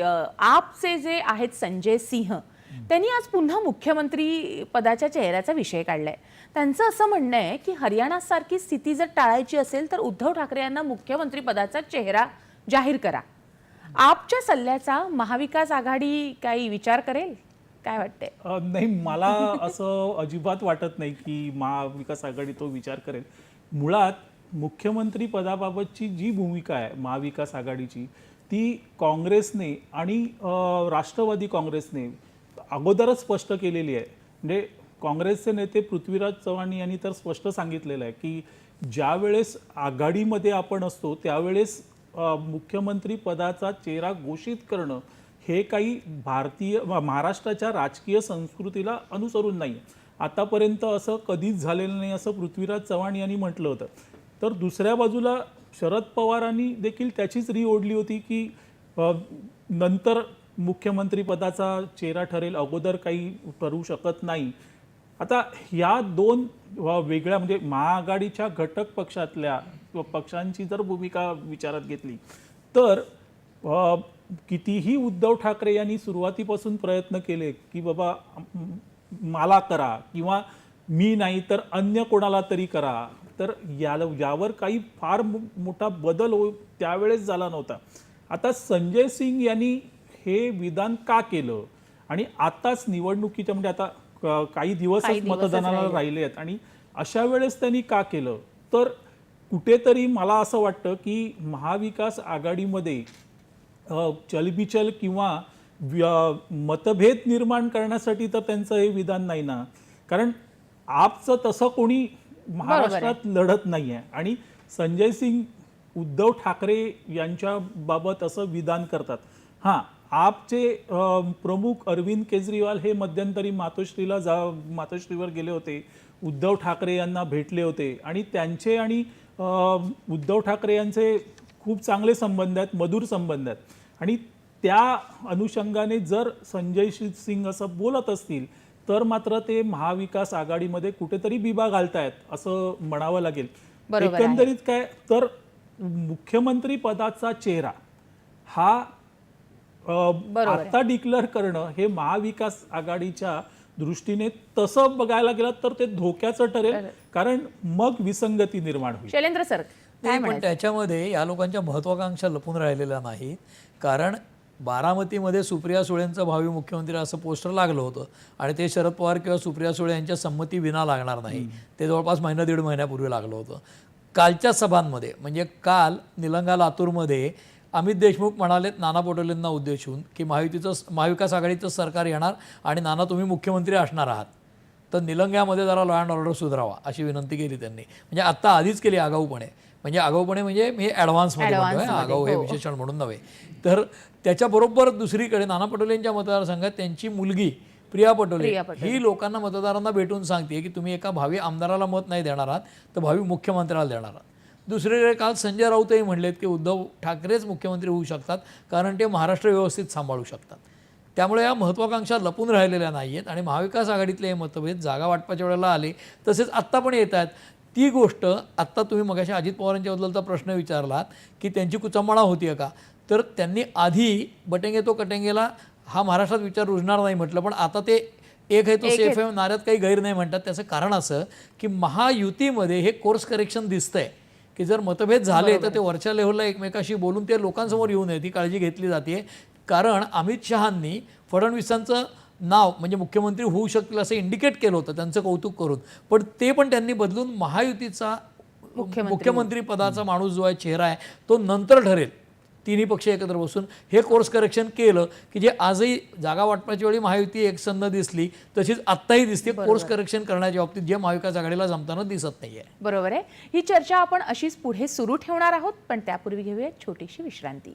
आपचे जे आहेत संजय सिंह त्यांनी आज पुन्हा मुख्यमंत्री पदाच्या चेहऱ्याचा विषय काढलाय. त्यांचं असं म्हणणं आहे की हरियाणासारखी स्थिती जर टाळायची असेल तर उद्धव ठाकरे यांना मुख्यमंत्री पदाचा चेहरा जाहीर करा. आपच्या सल्ल्याचा महाविकास आघाडी काही विचार करेल? काय वाटतंय? नाही मला असं अजिबात वाटत नाही की महाविकास आघाडी तो विचार करेल. मुळात मुख्यमंत्री पदाबाबतची जी भूमिका आहे महाविकास आघाडीची ती काँग्रेसने आणि राष्ट्रवादी काँग्रेसने अगोदरच स्पष्ट केलेली आहे. म्हणजे काँग्रेसचे नेते पृथ्वीराज चव्हाण यांनी तर स्पष्ट सांगितलेलं आहे की ज्या वेळेस आघाडीमध्ये आपण असतो त्यावेळेस मुख्यमंत्री पदाचा चेहरा घोषित करणं हे काही भारतीय महाराष्ट्राच्या राजकीय संस्कृतीला अनुसरून नाही. आतापर्यंत असं कधीच झालेलं नाही असं पृथ्वीराज चव्हाण यांनी म्हटलं होतं. तर दुसऱ्या बाजूला शरद पवारांनी देखील त्याचीच री ओढली होती की नंतर मुख्यमंत्रीपदाचा चेहरा ठरेल अगोदर काही ठरू शकत नाही. आता या दोन वेगळ्या म्हणजे महाआघाडीच्या घटक पक्षातल्या किंवा पक्षांची जर भूमिका विचारात घेतली तर कितीही उद्धव ठाकरे यांनी सुरुवातीपासून प्रयत्न केले की बाबा मला करा किंवा मी नाही तर अन्य कोणाला तरी करा तर याला यावर काही फार मोठा बदल हो त्यावेळेस झाला नव्हता. आता संजय सिंग यांनी हे विधान का केलं? आणि आताच निवडणुकीच्या म्हणजे आता काही दिवसच मतदानाला राहिले. आहेत. आणि अशा वेळेस त्यांनी का केलं? तर कुठेतरी मला असं वाटतं की महाविकास आघाडीमध्ये चलबिचल किंवा मतभेद निर्माण करण्यासाठी तर त्यांचं हे विधान नाही ना. कारण आपचं तसं कोणी महाराष्ट्रात लढत नाही आहे आणि संजय सिंग उद्धव ठाकरे यांच्या बाबत असं विधान करतात. हां आपचे प्रमुख अरविंद केजरीवाल हे मध्यंतरी मातोश्रीला जा मातोश्रीवर गेले होते. उद्धव ठाकरे यांना भेटले होते. आणि त्यांचे आणि उद्धव ठाकरे यांचे खूप चांगले संबंध आहेत मधुर संबंध आहेत. आणि त्या अनुषंगाने जर संजय सिंग असं बोलत असतील तर मात्र ते महाविकास आघाडीमध्ये कुठेतरी बिबा घालतायत असं म्हणावं लागेल. एकंदरीत काय तर मुख्यमंत्री पदाचा चेहरा हा. आता डिक्लेअर करणं हे महाविकास आघाडीच्या दृष्टीने तसं बघायला गेलं तर ते धोक्याचं ठरेल कारण मग विसंगती निर्माण होईल. शैलेंद्र सर पण त्याच्यामध्ये या लोकांच्या महत्वाकांक्षा लपून राहिलेल्या नाहीत. कारण बारामतीमध्ये सुप्रिया सुळेंचं भावी मुख्यमंत्री असं पोस्टर लागलं होतं. आणि ते शरद पवार किंवा सुप्रिया सुळे यांच्या संमती विना लागणार नाही. ते जवळपास महिना दीड महिन्यापूर्वी लागलं होतं. कालच्या सभांमध्ये म्हणजे काल निलंगा लातूरमध्ये अमित देशमुख म्हणालेत नाना पटोलेंना उद्देशून की महायुतीचं महाविकास आघाडीचं सरकार येणार आणि नाना तुम्ही मुख्यमंत्री असणार आहात. तर निलंग्यामध्ये जरा लॉ अँड ऑर्डर सुधारावा अशी विनंती केली त्यांनी. म्हणजे आत्ता आधीच केली आगाऊपणे. म्हणजे आगाऊपणे म्हणजे मी ॲडव्हान्समध्ये म्हणतोय आगाऊ हे हो. विशेषण म्हणून नव्हे. तर त्याच्याबरोबर दुसरीकडे नाना पटोलेंच्या मतदारसंघात त्यांची मुलगी प्रिया पटोले प्रिया पटोले. ही लोकांना मतदारांना भेटून सांगते की तुम्ही एका भावी आमदाराला मत नाही देणार आहात तर भावी मुख्यमंत्र्याला देणार आहात. दुसरीकडे काल संजय राऊतही म्हणलेत की उद्धव ठाकरेच मुख्यमंत्री होऊ शकतात कारण ते महाराष्ट्र व्यवस्थित सांभाळू शकतात. त्यामुळे या महत्त्वाकांक्षा लपून राहिलेल्या नाही आहेत आणि महाविकास आघाडीतले हे मतभेद जागा वाटपाच्या वेळेला आले तसेच आत्ता पण येत आहेत. ती गोष्ट आत्ता तुम्ही मगाशी अजित पवारांच्याबद्दलचा प्रश्न विचारलात की त्यांची कुचंबणा होती का? तर त्यांनी आधी बटेंगे तो कटेंगेला हा महाराष्ट्रात विचार रुजणार नाही म्हटलं पण आता ते एक आहे तो सेफ आहे नाऱ्यात काही गैर नाही म्हणतात. त्याचं कारण असं की महायुतीमध्ये हे कोर्स करेक्शन दिसतंय की जर मतभेद झाले तर ते वरच्या लेव्हलला एकमेकाशी बोलून ते लोकांसमोर येऊ नये ती काळजी घेतली जाते कारण अमित शहांनी फडणवीसांचं नाव म्हणजे मुख्यमंत्री होऊ शकतील असं इंडिकेट केलं होतं त्यांचं कौतुक करून. पण ते पण त्यांनी बदलून महायुतीचा मुख्यमंत्री पदाचा माणूस जो आहे चेहरा आहे तो नंतर ठरेल. तिन्ही पक्ष एकत्र बसून हे कोर्स करेक्शन केलं की जे आजही जागा वाटपाच्या वेळी महायुती एकसंध दिसली तशीच आत्ताही दिसते कोर्स करेक्शन करण्याच्या बाबतीत जे महाविकास आघाडीला जमताना दिसत नाहीये. बरोबर आहे. ही चर्चा आपण अशीच पुढे सुरू ठेवणार आहोत पण त्यापूर्वी घेऊया छोटीशी विश्रांती.